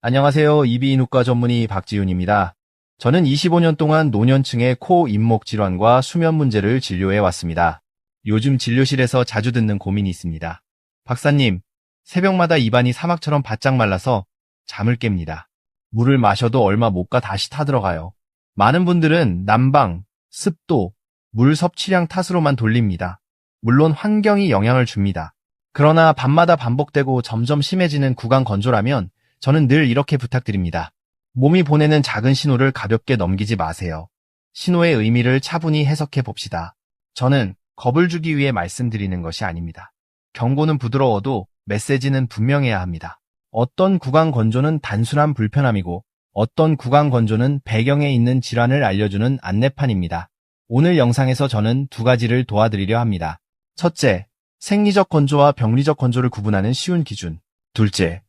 안녕하세요. 이비인후과 전문의 박지윤입니다. 저는 25년 동안 노년층의 코 잇목 질환과 수면 문제를 진료해 왔습니다. 요즘 진료실에서 자주 듣는 고민이 있습니다. 박사님, 새벽마다 입안이 사막처럼 바짝 말라서 잠을 깹니다. 물을 마셔도 얼마 못 가 다시 타들어가요. 많은 분들은 난방, 습도, 물 섭취량 탓으로만 돌립니다. 물론 환경이 영향을 줍니다. 그러나 밤마다 반복되고 점점 심해지는 구강 건조라면 저는 늘 이렇게 부탁드립니다. 몸이 보내는 작은 신호를 가볍게 넘기지 마세요. 신호의 의미를 차분히 해석해 봅시다. 저는 겁을 주기 위해 말씀드리는 것이 아닙니다. 경고는 부드러워도 메시지는 분명해야 합니다. 어떤 구강 건조는 단순한 불편함이고 어떤 구강 건조는 배경에 있는 질환을 알려주는 안내판입니다. 오늘 영상에서 저는 두 가지를 도와드리려 합니다. 첫째, 생리적 건조와 병리적 건조를 구분하는 쉬운 기준. 둘째,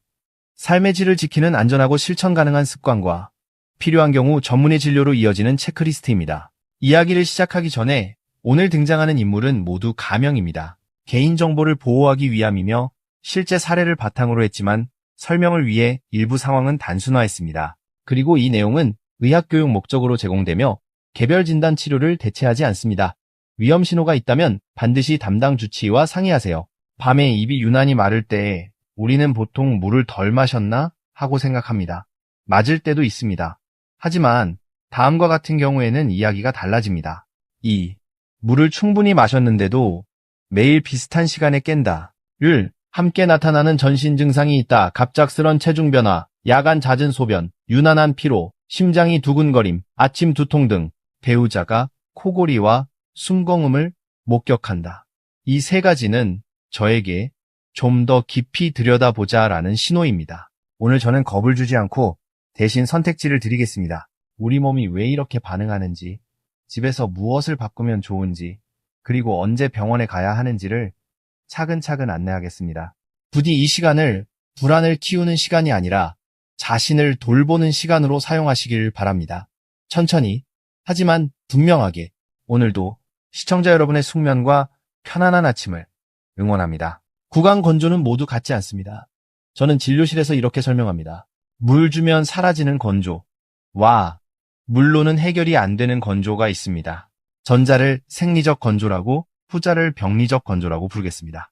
삶의 질을 지키는 안전하고 실천 가능한 습관과 필요한 경우 전문의 진료로 이어지는 체크리스트입니다. 이야기를 시작하기 전에 오늘 등장하는 인물은 모두 가명입니다. 개인정보를 보호하기 위함이며 실제 사례를 바탕으로 했지만 설명을 위해 일부 상황은 단순화했습니다. 그리고 이 내용은 의학교육 목적으로 제공되며 개별 진단 치료를 대체하지 않습니다. 위험 신호가 있다면 반드시 담당 주치의와 상의하세요. 밤에 입이 유난히 마를 때 우리는 보통 물을 덜 마셨나 하고 생각합니다. 맞을 때도 있습니다. 하지만 다음과 같은 경우에는 이야기가 달라집니다. 2. 물을 충분히 마셨는데도 매일 비슷한 시간에 깬다. 를 함께 나타나는 전신 증상이 있다. 갑작스런 체중 변화, 야간 잦은 소변, 유난한 피로, 심장이 두근거림, 아침 두통 등 배우자가 코골이와 숨공음을 목격한다. 이 세 가지는 저에게 좀 더 깊이 들여다보자 라는 신호입니다. 오늘 저는 겁을 주지 않고 대신 선택지를 드리겠습니다. 우리 몸이 왜 이렇게 반응하는지, 집에서 무엇을 바꾸면 좋은지, 그리고 언제 병원에 가야 하는지를 차근차근 안내하겠습니다. 부디 이 시간을 불안을 키우는 시간이 아니라 자신을 돌보는 시간으로 사용하시길 바랍니다. 천천히, 하지만 분명하게 오늘도 시청자 여러분의 숙면과 편안한 아침을 응원합니다. 구강 건조는 모두 같지 않습니다. 저는 진료실에서 이렇게 설명합니다. 물 주면 사라지는 건조. 와, 물로는 해결이 안 되는 건조가 있습니다. 전자를 생리적 건조라고 후자를 병리적 건조라고 부르겠습니다.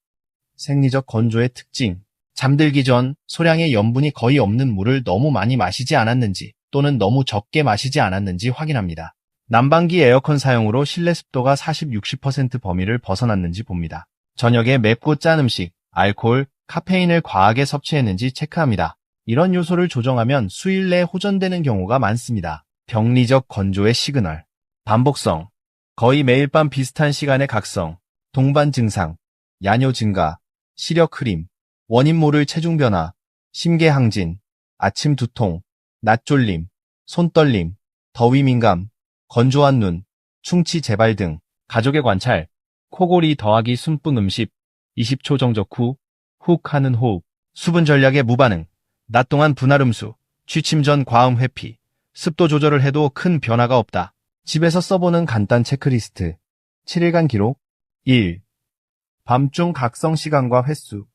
생리적 건조의 특징. 잠들기 전 소량의 염분이 거의 없는 물을 너무 많이 마시지 않았는지 또는 너무 적게 마시지 않았는지 확인합니다. 난방기 에어컨 사용으로 실내 습도가 40-60% 범위를 벗어났는지 봅니다. 저녁에 맵고 짠 음식, 알코올, 카페인을 과하게 섭취했는지 체크합니다. 이런 요소를 조정하면 수일 내에 호전되는 경우가 많습니다. 병리적 건조의 시그널, 반복성, 거의 매일 밤 비슷한 시간의 각성, 동반 증상, 야뇨 증가, 시력 흐림, 원인 모를 체중 변화, 심계 항진, 아침 두통, 낮 졸림, 손떨림, 더위 민감, 건조한 눈, 충치 재발 등. 가족의 관찰, 코골이 더하기 숨뿐 음식, 20초 정적 후, 훅 하는 호흡, 수분 전략의 무반응, 낮 동안 분할 음수, 취침 전 과음 회피, 습도 조절을 해도 큰 변화가 없다. 집에서 써보는 간단 체크리스트, 7일간 기록, 1. 밤중 각성 시간과 횟수,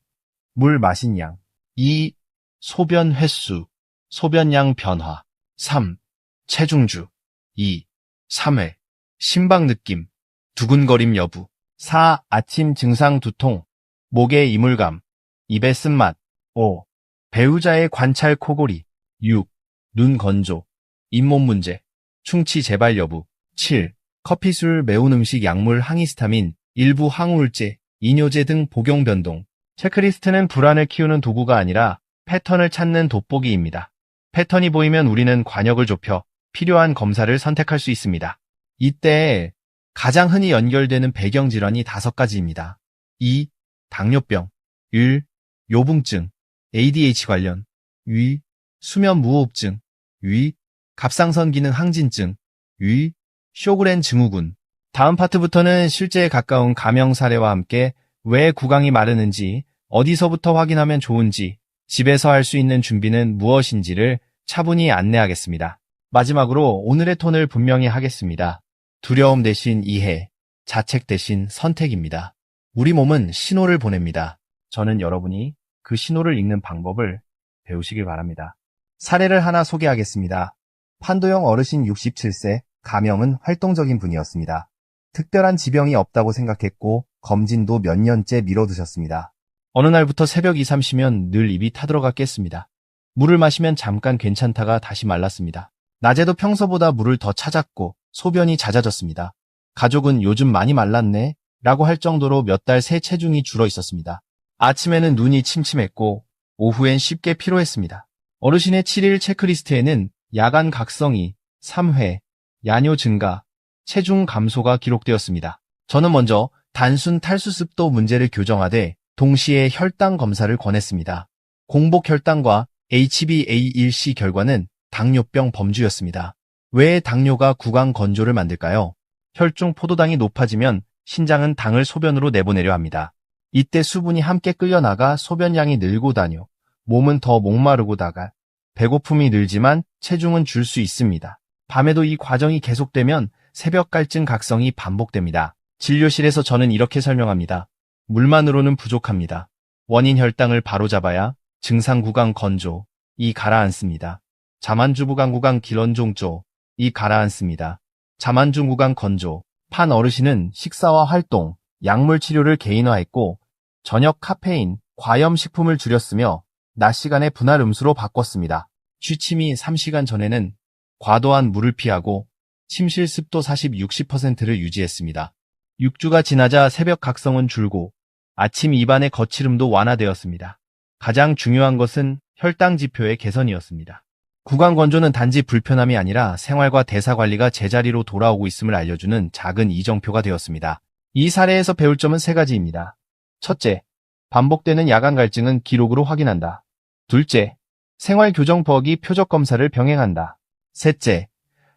물 마신 양, 2. 소변 횟수, 소변량 변화, 3. 체중주, 2. 3회, 심박 느낌, 두근거림 여부, 4. 아침 증상 두통, 목의 이물감, 입에 쓴맛, 5. 배우자의 관찰 코골이, 6. 눈 건조, 잇몸 문제, 충치 재발 여부, 7. 커피술, 매운 음식, 약물, 항히스타민, 일부 항우울제, 이뇨제 등 복용 변동. 체크리스트는 불안을 키우는 도구가 아니라 패턴을 찾는 돋보기입니다. 패턴이 보이면 우리는 관역을 좁혀 필요한 검사를 선택할 수 있습니다. 이때 가장 흔히 연결되는 배경 질환이 다섯 가지입니다. 2. 당뇨병 1. 요붕증 ADH 관련 위, 수면 무호흡증 위, 갑상선 기능 항진증 위, 쇼그렌 증후군 다음 파트부터는 실제에 가까운 가명 사례와 함께 왜 구강이 마르는지, 어디서부터 확인하면 좋은지, 집에서 할 수 있는 준비는 무엇인지를 차분히 안내하겠습니다. 마지막으로 오늘의 톤을 분명히 하겠습니다. 두려움 대신 이해, 자책 대신 선택입니다. 우리 몸은 신호를 보냅니다. 저는 여러분이 그 신호를 읽는 방법을 배우시길 바랍니다. 사례를 하나 소개하겠습니다. 판도영 어르신 67세, 가명은 활동적인 분이었습니다. 특별한 지병이 없다고 생각했고 검진도 몇 년째 미뤄두셨습니다. 어느 날부터 새벽 2, 3시면 늘 입이 타들어가 깼습니다. 물을 마시면 잠깐 괜찮다가 다시 말랐습니다. 낮에도 평소보다 물을 더 찾았고 소변이 잦아졌습니다. 가족은 요즘 많이 말랐네 라고 할 정도로 몇 달 새 체중이 줄어 있었습니다. 아침에는 눈이 침침했고 오후엔 쉽게 피로했습니다. 어르신의 7일 체크리스트에는 야간 각성이, 3회, 야뇨 증가, 체중 감소가 기록되었습니다. 저는 먼저 단순 탈수습도 문제를 교정하되 동시에 혈당 검사를 권했습니다. 공복 혈당과 HbA1c 결과는 당뇨병 범주였습니다. 왜 당뇨가 구강 건조를 만들까요? 혈중 포도당이 높아지면 신장은 당을 소변으로 내보내려 합니다. 이때 수분이 함께 끌려나가 소변량이 늘고 다녀 몸은 더 목마르고 다가 배고픔이 늘지만 체중은 줄 수 있습니다. 밤에도 이 과정이 계속되면 새벽 갈증 각성이 반복됩니다. 진료실에서 저는 이렇게 설명합니다. 물만으로는 부족합니다. 원인 혈당을 바로잡아야 증상 구강 건조, 이 가라앉습니다. 자만주 부강 구강 기런종조, 이 가라앉습니다. 자만주 구강 건조, 판 어르신은 식사와 활동, 약물 치료를 개인화했고 저녁 카페인, 과염 식품을 줄였으며 낮 시간에 분할 음수로 바꿨습니다. 취침이 3시간 전에는 과도한 물을 피하고 침실 습도 40, 60%를 유지했습니다. 6주가 지나자 새벽 각성은 줄고 아침 입안의 거칠음도 완화되었습니다. 가장 중요한 것은 혈당 지표의 개선이었습니다. 구강 건조는 단지 불편함이 아니라 생활과 대사 관리가 제자리로 돌아오고 있음을 알려주는 작은 이정표가 되었습니다. 이 사례에서 배울 점은 세 가지입니다. 첫째, 반복되는 야간 갈증은 기록으로 확인한다. 둘째, 생활 교정 버기 표적 검사를 병행한다. 셋째,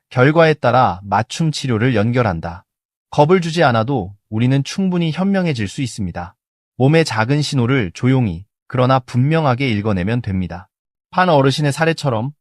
결과에 따라 맞춤 치료를 연결한다. 겁을 주지 않아도 우리는 충분히 현명해질 수 있습니다. 몸의 작은 신호를 조용히 그러나 분명하게 읽어내면 됩니다. 판 어르신의 사례처럼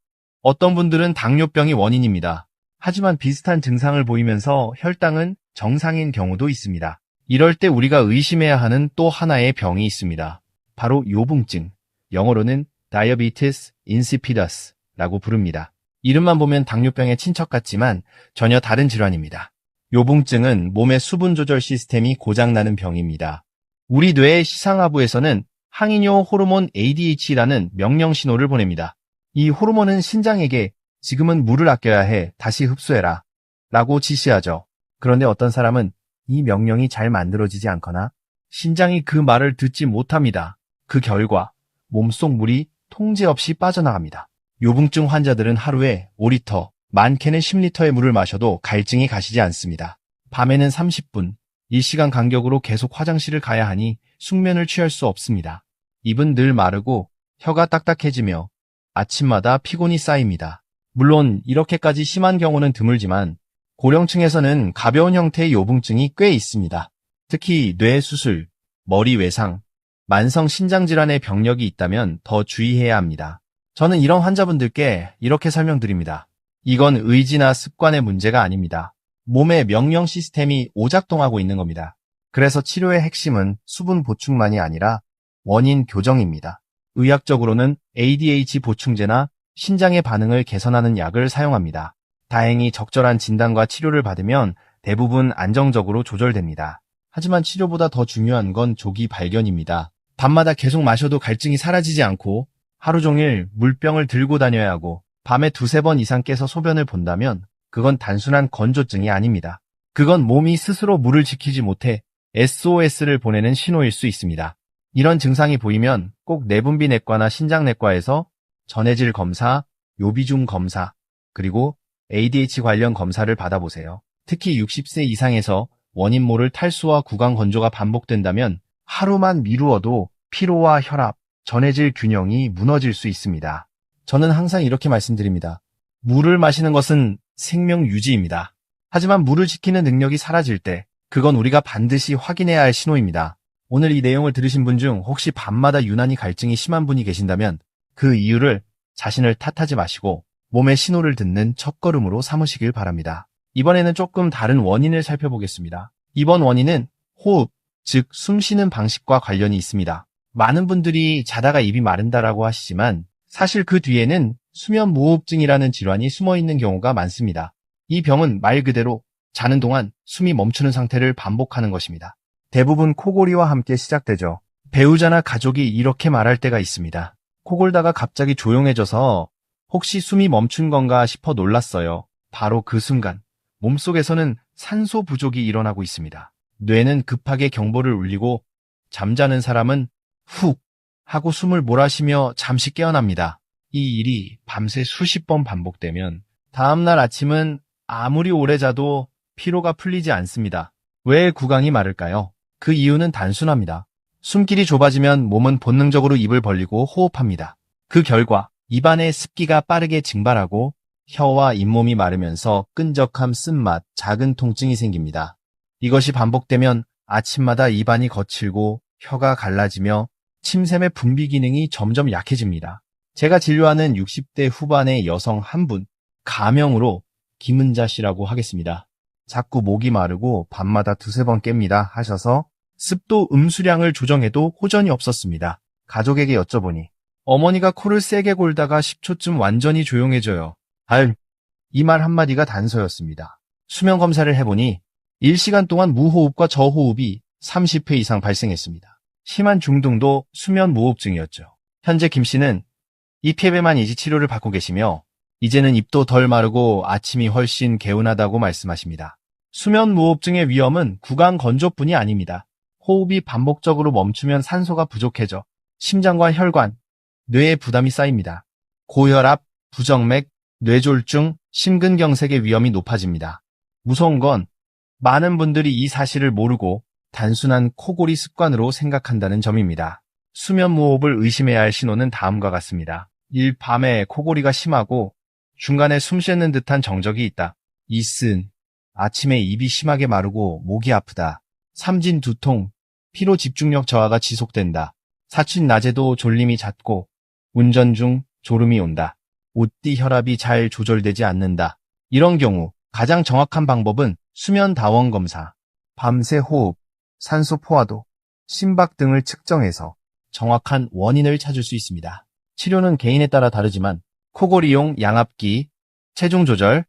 어떤 분들은 당뇨병이 원인입니다. 하지만 비슷한 증상을 보이면서 혈당은 정상인 경우도 있습니다. 이럴 때 우리가 의심해야 하는 또 하나의 병이 있습니다. 바로 요붕증, 영어로는 diabetes insipidus라고 부릅니다. 이름만 보면 당뇨병의 친척 같지만 전혀 다른 질환입니다. 요붕증은 몸의 수분 조절 시스템이 고장나는 병입니다. 우리 뇌의 시상하부에서는 항이뇨 호르몬 ADH라는 명령 신호를 보냅니다. 이 호르몬은 신장에게 지금은 물을 아껴야 해, 다시 흡수해라 라고 지시하죠. 그런데 어떤 사람은 이 명령이 잘 만들어지지 않거나 신장이 그 말을 듣지 못합니다. 그 결과 몸속 물이 통제 없이 빠져나갑니다. 요붕증 환자들은 하루에 5리터, 많게는 10리터의 물을 마셔도 갈증이 가시지 않습니다. 밤에는 30분, 1시간 간격으로 계속 화장실을 가야 하니 숙면을 취할 수 없습니다. 입은 늘 마르고 혀가 딱딱해지며 아침마다 피곤이 쌓입니다. 물론 이렇게까지 심한 경우는 드물지만 고령층에서는 가벼운 형태의 요붕증이 꽤 있습니다. 특히 뇌 수술, 머리 외상, 만성 신장질환의 병력이 있다면 더 주의해야 합니다. 저는 이런 환자분들께 이렇게 설명드립니다. 이건 의지나 습관의 문제가 아닙니다. 몸의 명령 시스템이 오작동하고 있는 겁니다. 그래서 치료의 핵심은 수분 보충만이 아니라 원인 교정입니다. 의학적으로는 ADH 보충제나 신장의 반응을 개선하는 약을 사용합니다. 다행히 적절한 진단과 치료를 받으면 대부분 안정적으로 조절됩니다. 하지만 치료보다 더 중요한 건 조기 발견입니다. 밤마다 계속 마셔도 갈증이 사라지지 않고 하루 종일 물병을 들고 다녀야 하고 밤에 두세 번 이상 깨서 소변을 본다면 그건 단순한 건조증이 아닙니다. 그건 몸이 스스로 물을 지키지 못해 SOS를 보내는 신호일 수 있습니다. 이런 증상이 보이면 꼭 내분비내과나 신장내과에서 전해질 검사, 요비중 검사, 그리고 ADH 관련 검사를 받아보세요. 특히 60세 이상에서 원인 모를 탈수와 구강 건조가 반복된다면 하루만 미루어도 피로와 혈압, 전해질 균형이 무너질 수 있습니다. 저는 항상 이렇게 말씀드립니다. 물을 마시는 것은 생명 유지입니다. 하지만 물을 지키는 능력이 사라질 때 그건 우리가 반드시 확인해야 할 신호입니다. 오늘 이 내용을 들으신 분 중 혹시 밤마다 유난히 갈증이 심한 분이 계신다면 그 이유를 자신을 탓하지 마시고 몸의 신호를 듣는 첫걸음으로 삼으시길 바랍니다. 이번에는 조금 다른 원인을 살펴보겠습니다. 이번 원인은 호흡, 즉 숨 쉬는 방식과 관련이 있습니다. 많은 분들이 자다가 입이 마른다라고 하시지만 사실 그 뒤에는 수면 무호흡증이라는 질환이 숨어 있는 경우가 많습니다. 이 병은 말 그대로 자는 동안 숨이 멈추는 상태를 반복하는 것입니다. 대부분 코골이와 함께 시작되죠. 배우자나 가족이 이렇게 말할 때가 있습니다. 코골다가 갑자기 조용해져서 혹시 숨이 멈춘 건가 싶어 놀랐어요. 바로 그 순간 몸속에서는 산소 부족이 일어나고 있습니다. 뇌는 급하게 경보를 울리고 잠자는 사람은 훅 하고 숨을 몰아쉬며 잠시 깨어납니다. 이 일이 밤새 수십 번 반복되면 다음날 아침은 아무리 오래 자도 피로가 풀리지 않습니다. 왜 구강이 마를까요? 그 이유는 단순합니다. 숨길이 좁아지면 몸은 본능적으로 입을 벌리고 호흡합니다. 그 결과 입안의 습기가 빠르게 증발하고 혀와 잇몸이 마르면서 끈적함, 쓴맛, 작은 통증이 생깁니다. 이것이 반복되면 아침마다 입안이 거칠고 혀가 갈라지며 침샘의 분비 기능이 점점 약해집니다. 제가 진료하는 60대 후반의 여성 한 분, 가명으로 김은자 씨라고 하겠습니다. 자꾸 목이 마르고 밤마다 두세 번 깹니다 하셔서 습도 음수량을 조정해도 호전이 없었습니다. 가족에게 여쭤보니 어머니가 코를 세게 골다가 10초쯤 완전히 조용해져요. 알, 이말 한마디가 단서였습니다. 수면 검사를 해보니 1시간 동안 무호흡과 저호흡이 30회 이상 발생했습니다. 심한 중등도 수면 무호흡증이었죠. 현재 김 씨는 이 폐배만 이지 치료를 받고 계시며 이제는 입도 덜 마르고 아침이 훨씬 개운하다고 말씀하십니다. 수면 무호흡증의 위험은 구강 건조뿐이 아닙니다. 호흡이 반복적으로 멈추면 산소가 부족해져 심장과 혈관, 뇌에 부담이 쌓입니다. 고혈압, 부정맥, 뇌졸중, 심근경색의 위험이 높아집니다. 무서운 건 많은 분들이 이 사실을 모르고 단순한 코골이 습관으로 생각한다는 점입니다. 수면 무호흡을 의심해야 할 신호는 다음과 같습니다. 1. 밤에 코골이가 심하고 중간에 숨 쉬는 듯한 정적이 있다. 2. 아침에 입이 심하게 마르고 목이 아프다. 삼진 두통, 피로 집중력 저하가 지속된다. 사춘 낮에도 졸림이 잦고 운전 중 졸음이 온다. 옷뒤 혈압이 잘 조절되지 않는다. 이런 경우 가장 정확한 방법은 수면 다원 검사, 밤새 호흡, 산소 포화도, 심박 등을 측정해서 정확한 원인을 찾을 수 있습니다. 치료는 개인에 따라 다르지만 코골이용 양압기, 체중 조절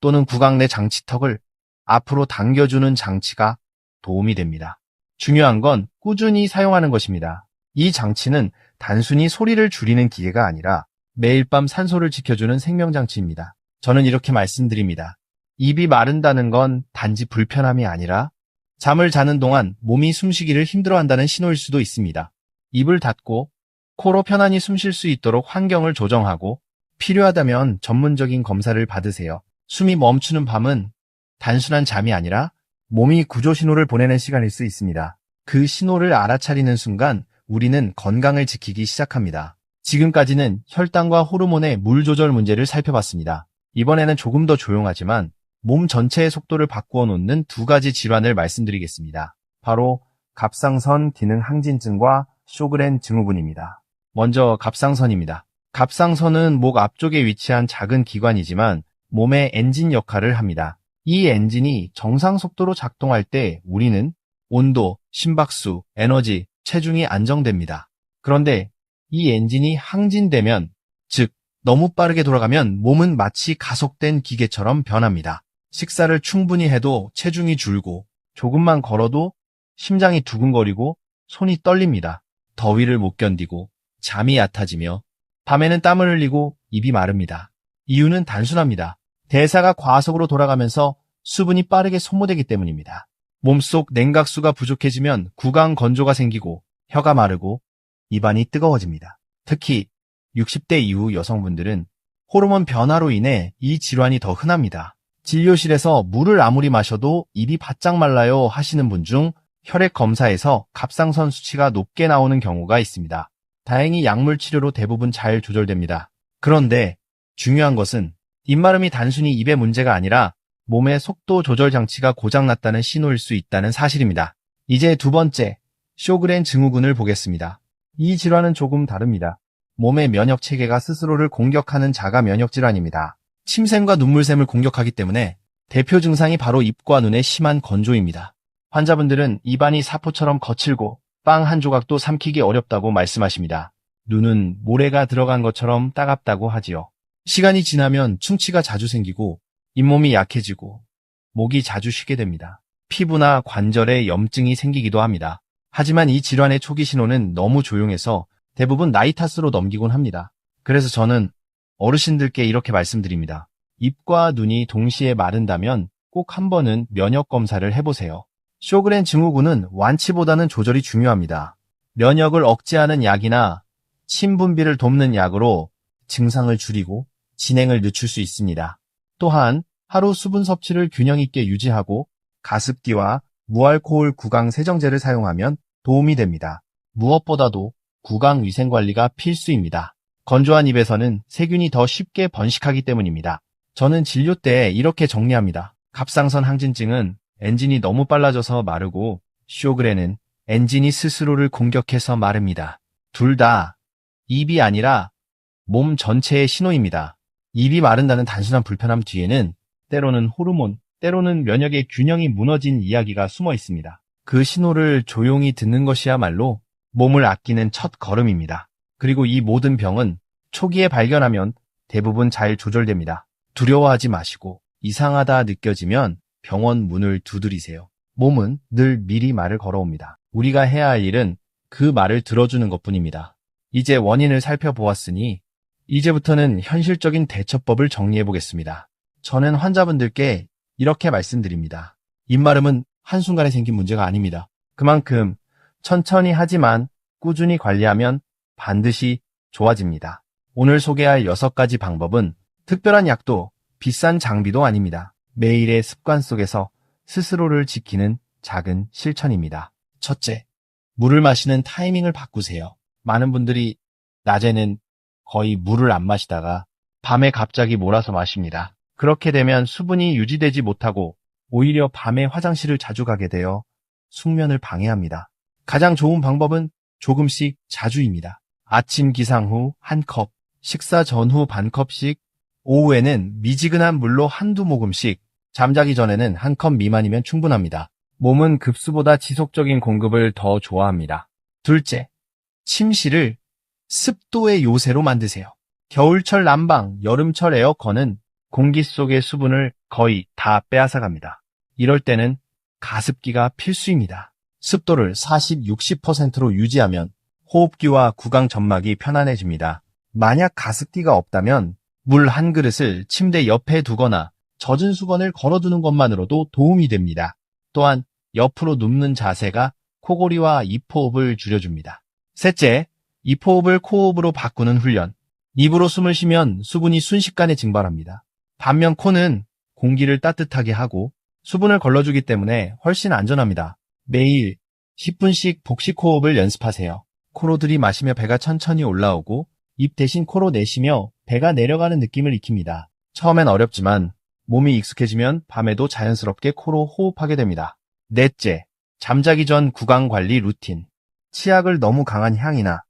또는 구강 내 장치턱을 앞으로 당겨주는 장치가 도움이 됩니다. 중요한 건 꾸준히 사용하는 것입니다. 이 장치는 단순히 소리를 줄이는 기계가 아니라 매일 밤 산소를 지켜주는 생명장치입니다. 저는 이렇게 말씀드립니다. 입이 마른다는 건 단지 불편함이 아니라 잠을 자는 동안 몸이 숨쉬기를 힘들어한다는 신호일 수도 있습니다. 입을 닫고 코로 편안히 숨 쉴 수 있도록 환경을 조정하고 필요하다면 전문적인 검사를 받으세요. 숨이 멈추는 밤은 단순한 잠이 아니라 몸이 구조 신호를 보내는 시간일 수 있습니다. 그 신호를 알아차리는 순간 우리는 건강을 지키기 시작합니다. 지금까지는 혈당과 호르몬의 물 조절 문제를 살펴봤습니다. 이번에는 조금 더 조용하지만 몸 전체의 속도를 바꾸어 놓는 두 가지 질환을 말씀드리겠습니다. 바로 갑상선 기능 항진증과 쇼그렌 증후군입니다. 먼저 갑상선입니다. 갑상선은 목 앞쪽에 위치한 작은 기관이지만 몸의 엔진 역할을 합니다. 이 엔진이 정상 속도로 작동할 때 우리는 온도, 심박수, 에너지, 체중이 안정됩니다. 그런데 이 엔진이 항진되면, 즉, 너무 빠르게 돌아가면 몸은 마치 가속된 기계처럼 변합니다. 식사를 충분히 해도 체중이 줄고, 조금만 걸어도 심장이 두근거리고 손이 떨립니다. 더위를 못 견디고 잠이 얕아지며 밤에는 땀을 흘리고 입이 마릅니다. 이유는 단순합니다. 대사가 과속으로 돌아가면서 수분이 빠르게 소모되기 때문입니다. 몸속 냉각수가 부족해지면 구강 건조가 생기고 혀가 마르고 입안이 뜨거워집니다. 특히 60대 이후 여성분들은 호르몬 변화로 인해 이 질환이 더 흔합니다. 진료실에서 물을 아무리 마셔도 입이 바짝 말라요 하시는 분 중 혈액 검사에서 갑상선 수치가 높게 나오는 경우가 있습니다. 다행히 약물 치료로 대부분 잘 조절됩니다. 그런데 중요한 것은 입마름이 단순히 입의 문제가 아니라 몸의 속도 조절 장치가 고장났다는 신호일 수 있다는 사실입니다. 이제 두 번째, 쇼그렌 증후군을 보겠습니다. 이 질환은 조금 다릅니다. 몸의 면역 체계가 스스로를 공격하는 자가 면역 질환입니다. 침샘과 눈물샘을 공격하기 때문에 대표 증상이 바로 입과 눈의 심한 건조입니다. 환자분들은 입안이 사포처럼 거칠고 빵 한 조각도 삼키기 어렵다고 말씀하십니다. 눈은 모래가 들어간 것처럼 따갑다고 하지요. 시간이 지나면 충치가 자주 생기고 잇몸이 약해지고 목이 자주 쉬게 됩니다. 피부나 관절에 염증이 생기기도 합니다. 하지만 이 질환의 초기 신호는 너무 조용해서 대부분 나이 탓으로 넘기곤 합니다. 그래서 저는 어르신들께 이렇게 말씀드립니다. 입과 눈이 동시에 마른다면 꼭 한 번은 면역 검사를 해보세요. 쇼그렌 증후군은 완치보다는 조절이 중요합니다. 면역을 억제하는 약이나 침 분비를 돕는 약으로 증상을 줄이고 진행을 늦출 수 있습니다. 또한 하루 수분 섭취를 균형 있게 유지하고 가습기와 무알코올 구강 세정제를 사용하면 도움이 됩니다. 무엇보다도 구강 위생 관리가 필수입니다. 건조한 입에서는 세균이 더 쉽게 번식하기 때문입니다. 저는 진료 때 이렇게 정리합니다. 갑상선 항진증은 엔진이 너무 빨라져서 마르고 쇼그레는 엔진이 스스로를 공격해서 마릅니다. 둘 다 입이 아니라 몸 전체의 신호입니다. 입이 마른다는 단순한 불편함 뒤에는 때로는 호르몬, 때로는 면역의 균형이 무너진 이야기가 숨어 있습니다. 그 신호를 조용히 듣는 것이야말로 몸을 아끼는 첫 걸음입니다. 그리고 이 모든 병은 초기에 발견하면 대부분 잘 조절됩니다. 두려워하지 마시고 이상하다 느껴지면 병원 문을 두드리세요. 몸은 늘 미리 말을 걸어옵니다. 우리가 해야 할 일은 그 말을 들어주는 것 뿐입니다. 이제 원인을 살펴보았으니 이제부터는 현실적인 대처법을 정리해 보겠습니다. 저는 환자분들께 이렇게 말씀드립니다. 입마름은 한순간에 생긴 문제가 아닙니다. 그만큼 천천히 하지만 꾸준히 관리하면 반드시 좋아집니다. 오늘 소개할 6가지 방법은 특별한 약도 비싼 장비도 아닙니다. 매일의 습관 속에서 스스로를 지키는 작은 실천입니다. 첫째, 물을 마시는 타이밍을 바꾸세요. 많은 분들이 낮에는 거의 물을 안 마시다가 밤에 갑자기 몰아서 마십니다. 그렇게 되면 수분이 유지되지 못하고 오히려 밤에 화장실을 자주 가게 되어 숙면을 방해합니다. 가장 좋은 방법은 조금씩 자주입니다. 아침 기상 후 한 컵, 식사 전후 반 컵씩, 오후에는 미지근한 물로 한두 모금씩, 잠자기 전에는 한 컵 미만이면 충분합니다. 몸은 급수보다 지속적인 공급을 더 좋아합니다. 둘째, 침실을 습도의 요새로 만드세요. 겨울철 난방, 여름철 에어컨은 공기 속의 수분을 거의 다 빼앗아갑니다. 이럴 때는 가습기가 필수입니다. 습도를 40, 60%로 유지하면 호흡기와 구강 점막이 편안해집니다. 만약 가습기가 없다면 물 한 그릇을 침대 옆에 두거나 젖은 수건을 걸어두는 것만으로도 도움이 됩니다. 또한 옆으로 눕는 자세가 코골이와 입호흡을 줄여줍니다. 셋째, 입호흡을 코호흡으로 바꾸는 훈련. 입으로 숨을 쉬면 수분이 순식간에 증발합니다. 반면 코는 공기를 따뜻하게 하고 수분을 걸러주기 때문에 훨씬 안전합니다. 매일 10분씩 복식 호흡을 연습하세요. 코로 들이마시며 배가 천천히 올라오고 입 대신 코로 내쉬며 배가 내려가는 느낌을 익힙니다. 처음엔 어렵지만 몸이 익숙해지면 밤에도 자연스럽게 코로 호흡하게 됩니다. 넷째, 잠자기 전 구강 관리 루틴. 치약을 너무 강한 향이나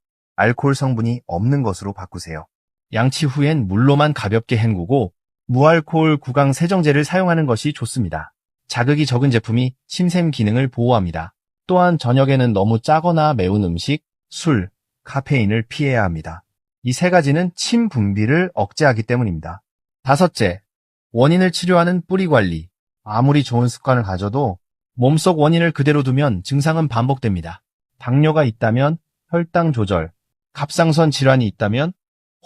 알코올 성분이 없는 것으로 바꾸세요. 양치 후엔 물로만 가볍게 헹구고 무알코올 구강 세정제를 사용하는 것이 좋습니다. 자극이 적은 제품이 침샘 기능을 보호합니다. 또한 저녁에는 너무 짜거나 매운 음식, 술, 카페인을 피해야 합니다. 이 세 가지는 침 분비를 억제하기 때문입니다. 다섯째, 원인을 치료하는 뿌리 관리. 아무리 좋은 습관을 가져도 몸속 원인을 그대로 두면 증상은 반복됩니다. 당뇨가 있다면 혈당 조절, 갑상선 질환이 있다면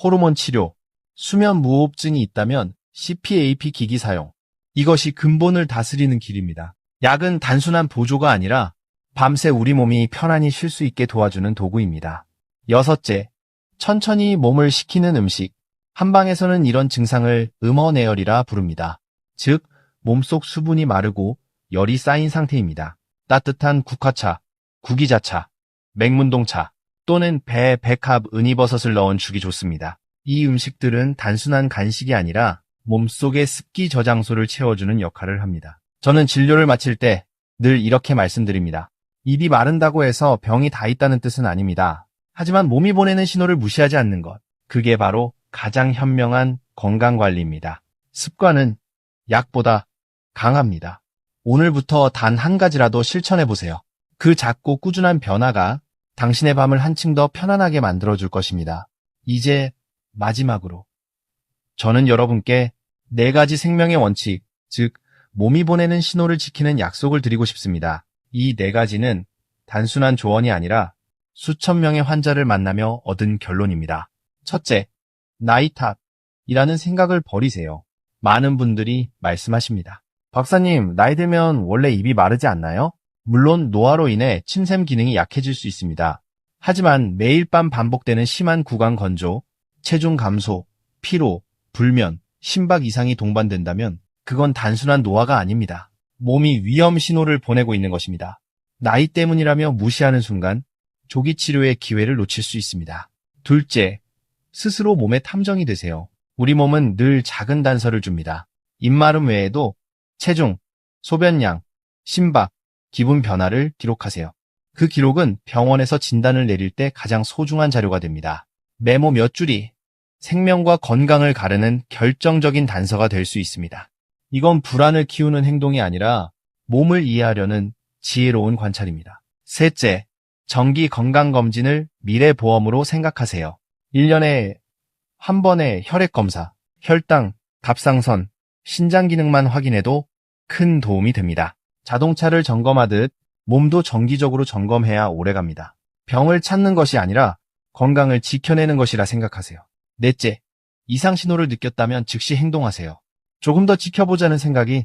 호르몬 치료, 수면 무호흡증이 있다면 CPAP 기기 사용. 이것이 근본을 다스리는 길입니다. 약은 단순한 보조가 아니라 밤새 우리 몸이 편안히 쉴 수 있게 도와주는 도구입니다. 여섯째, 천천히 몸을 식히는 음식. 한방에서는 이런 증상을 음어내열이라 부릅니다. 즉, 몸속 수분이 마르고 열이 쌓인 상태입니다. 따뜻한 국화차, 구기자차, 맹문동차, 또는 배, 백합, 은이버섯을 넣은 죽이 좋습니다. 이 음식들은 단순한 간식이 아니라 몸속의 습기 저장소를 채워주는 역할을 합니다. 저는 진료를 마칠 때 늘 이렇게 말씀드립니다. 입이 마른다고 해서 병이 다 있다는 뜻은 아닙니다. 하지만 몸이 보내는 신호를 무시하지 않는 것. 그게 바로 가장 현명한 건강관리입니다. 습관은 약보다 강합니다. 오늘부터 단 한 가지라도 실천해보세요. 그 작고 꾸준한 변화가 당신의 밤을 한층 더 편안하게 만들어줄 것입니다. 이제 마지막으로 저는 여러분께 네 가지 생명의 원칙, 즉, 몸이 보내는 신호를 지키는 약속을 드리고 싶습니다. 이 네 가지는 단순한 조언이 아니라 수천 명의 환자를 만나며 얻은 결론입니다. 첫째, 나이 탓이라는 생각을 버리세요. 많은 분들이 말씀하십니다. 박사님, 나이 들면 원래 입이 마르지 않나요? 물론 노화로 인해 침샘 기능이 약해질 수 있습니다. 하지만 매일 밤 반복되는 심한 구강 건조, 체중 감소, 피로, 불면, 심박 이상이 동반된다면 그건 단순한 노화가 아닙니다. 몸이 위험 신호를 보내고 있는 것입니다. 나이 때문이라며 무시하는 순간 조기 치료의 기회를 놓칠 수 있습니다. 둘째, 스스로 몸에 탐정이 되세요. 우리 몸은 늘 작은 단서를 줍니다. 입마름 외에도 체중, 소변량, 심박, 기분 변화를 기록하세요. 그 기록은 병원에서 진단을 내릴 때 가장 소중한 자료가 됩니다. 메모 몇 줄이 생명과 건강을 가르는 결정적인 단서가 될 수 있습니다. 이건 불안을 키우는 행동이 아니라 몸을 이해하려는 지혜로운 관찰입니다. 셋째, 정기 건강검진을 미래보험으로 생각하세요. 1년에 한 번의 혈액검사, 혈당, 갑상선, 신장 기능만 확인해도 큰 도움이 됩니다. 자동차를 점검하듯 몸도 정기적으로 점검해야 오래갑니다. 병을 찾는 것이 아니라 건강을 지켜내는 것이라 생각하세요. 넷째, 이상 신호를 느꼈다면 즉시 행동하세요. 조금 더 지켜보자는 생각이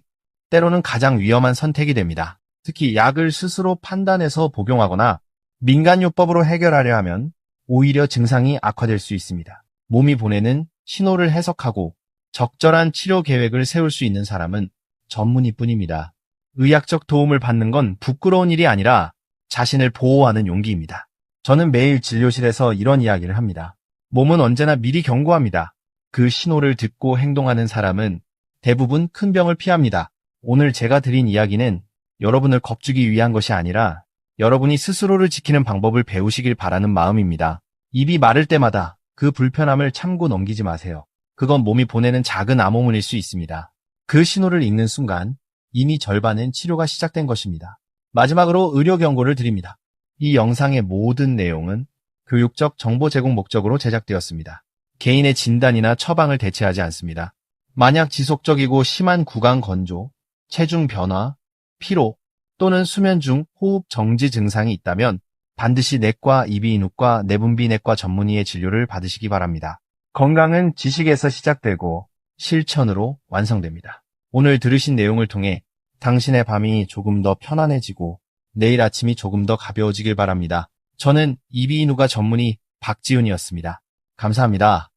때로는 가장 위험한 선택이 됩니다. 특히 약을 스스로 판단해서 복용하거나 민간요법으로 해결하려 하면 오히려 증상이 악화될 수 있습니다. 몸이 보내는 신호를 해석하고 적절한 치료 계획을 세울 수 있는 사람은 전문의 뿐입니다. 의학적 도움을 받는 건 부끄러운 일이 아니라 자신을 보호하는 용기입니다. 저는 매일 진료실에서 이런 이야기를 합니다. 몸은 언제나 미리 경고합니다. 그 신호를 듣고 행동하는 사람은 대부분 큰 병을 피합니다. 오늘 제가 드린 이야기는 여러분을 겁주기 위한 것이 아니라 여러분이 스스로를 지키는 방법을 배우시길 바라는 마음입니다. 입이 마를 때마다 그 불편함을 참고 넘기지 마세요. 그건 몸이 보내는 작은 암호문일 수 있습니다. 그 신호를 읽는 순간 이미 절반은 치료가 시작된 것입니다. 마지막으로 의료 경고를 드립니다. 이 영상의 모든 내용은 교육적 정보 제공 목적으로 제작되었습니다. 개인의 진단이나 처방을 대체하지 않습니다. 만약 지속적이고 심한 구강 건조, 체중 변화, 피로 또는 수면 중 호흡 정지 증상이 있다면 반드시 내과, 이비인후과, 내분비내과 전문의의 진료를 받으시기 바랍니다. 건강은 지식에서 시작되고 실천으로 완성됩니다. 오늘 들으신 내용을 통해 당신의 밤이 조금 더 편안해지고 내일 아침이 조금 더 가벼워지길 바랍니다. 저는 이비인후과 전문의 박지훈이었습니다. 감사합니다.